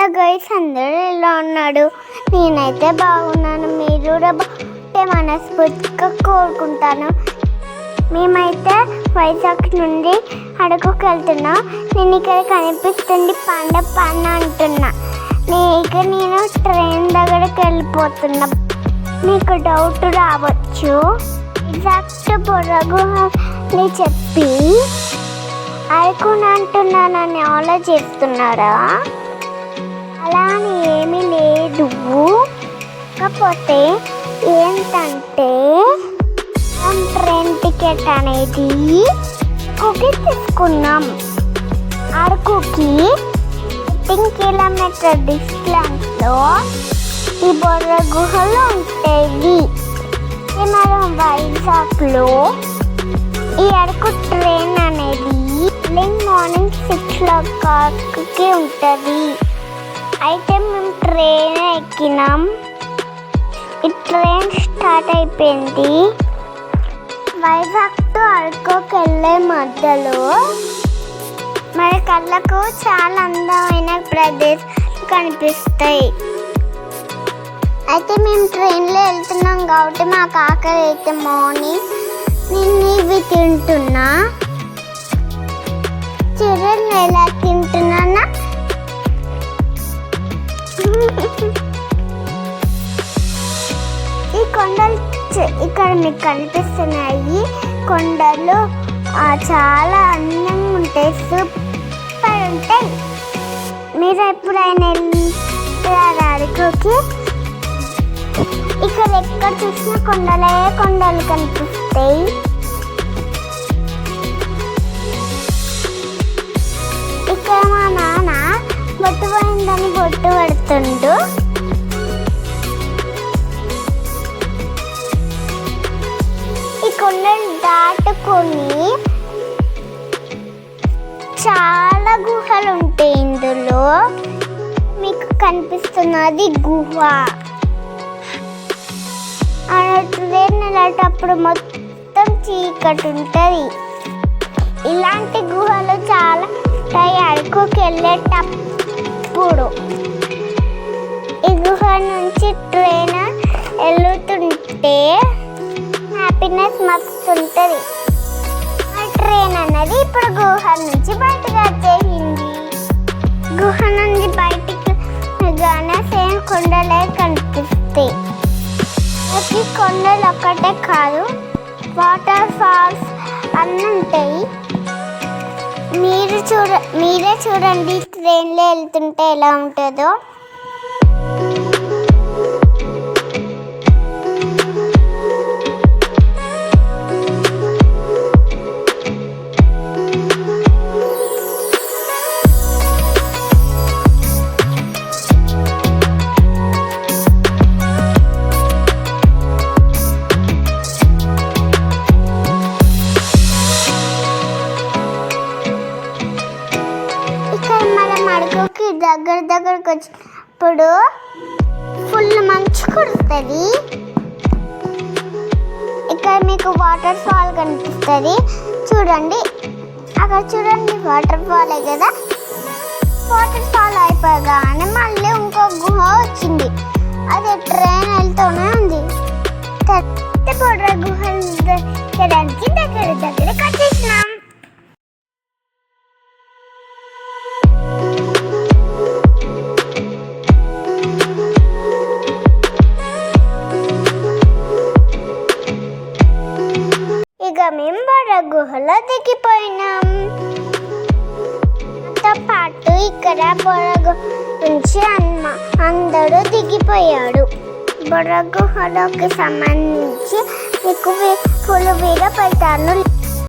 Hello guys అందరూ ఎలా ఉన్నాడు నేనైతే బాగున్నాను. మీరు కూడా బాగుంటే మనస్ఫూర్తిగా కోరుకుంటాను. మేమైతే వైజాగ్ నుండి అడగుకి వెళ్తున్నా. నేను ఇక్కడ కనిపిస్తుంది పండ పండ అంటున్నా. నే ఇక నేను ట్రైన్ దగ్గరికి వెళ్ళిపోతున్నా. మీకు డౌట్ రావచ్చు. ఎగ్జాక్ట్ పొరగు అని చెప్పి అరకుని అంటున్నానని ఆలోచిస్తున్నారా అలా అని ఏమీ లేదు. కాకపోతే ఏంటంటే మనం ట్రైన్ టికెట్ అనేది కుకి తీసుకున్నాం అరకుకి ఫిఫ్టీన్ కిలోమీటర్ డిస్టెన్స్లో ఈ బొర్ర గుహలు ఉంటాయి మనం వైజాగ్లో ఈ అరకు ట్రైన్ అనేది మార్నింగ్ సిక్స్ ఓ క్లాక్కి ఉంటుంది. అయితే మేము ట్రైన్ ఎక్కినాం. ఈ ట్రైన్ స్టార్ట్ అయిపోయింది. వైజాగ్ టు అరకుకి వెళ్ళే మధ్యలో మన కళ్ళకు చాలా అందమైన ప్రదేశాలు కనిపిస్తాయి. అయితే మేము ట్రైన్లో వెళ్తున్నాం కాబట్టి మాకు ఆకలి అయితే మార్నింగ్ నేను ఇవి తింటున్నా. చూడండి ఎలా తింటున్నానా? ఈ కొండలు ఇక్కడ మీకు కనిపిస్తున్నాయి. కొండలు ఆ, చాలా అందంగా ఉంటాయి. సూపర్ ఉంటాయి. మీరు ఎప్పుడైనా వెళ్ళారా అరకుకి ఇక్కడ ఎక్కడ చూసిన కొండలే కొండలు కనిపిస్తాయి. చేస్తుండు. ఈ కొండలు దాటుకొని చాలా గుహలు ఉంటాయి ఇందులో. మీకు కనిపిస్తున్నది గుహ. ఆ ట్రైన్ మొత్తం చీకటి ఉంటుంది ఇలాంటి గుహలు చాలా ఉంటాయి. అరకుకి వెళ్ళేటప్పుడు అక్కడి నుంచి ట్రైన్ వెళ్తుంటే హ్యాపీనెస్ మస్తు ఉంటుంది ఆ ట్రైన్ అన్నది ఇప్పుడు గుహ నుంచి బయటకు వచ్చేసింది. గుహ నుంచి బయటికి గానే సేమ్ కొండలే కనిపిస్తాయి. ఈ కొండలు ఒక్కటే కాదు వాటర్ ఫాల్స్ అన్నీ ఉంటాయి. మీరు చూడ మీరే చూడండి ట్రైన్లో వెళ్తుంటే ఎలా ఉంటుందో. అడుగుకి దగ్గర దగ్గరకు వచ్చినప్పుడు ఫుల్ మంచు కుడుతుంది ఇక్కడ మీకు వాటర్ ఫాల్ కనిపిస్తుంది. చూడండి. అక్కడ చూడండి వాటర్ ఫాల్ కదా. వాటర్ ఫాల్ అయిపోగానే మళ్ళీ ఇంకో గుహ వచ్చింది. అది ట్రైన్ వెళ్తూనే ఉంది. పొడ గుహ దగ్గరికి దగ్గర దగ్గర కట్టేసినాం. మేము బడ గుహలో దిగిపోయినాం. తో పాటు ఇక్కడ బొరగు నుంచి అమ్మ అందరూ దిగిపోయాడు. బొరగుహలోకి సంబంధించి మీకు వి- ఫుల్ వీడియో పెడతాను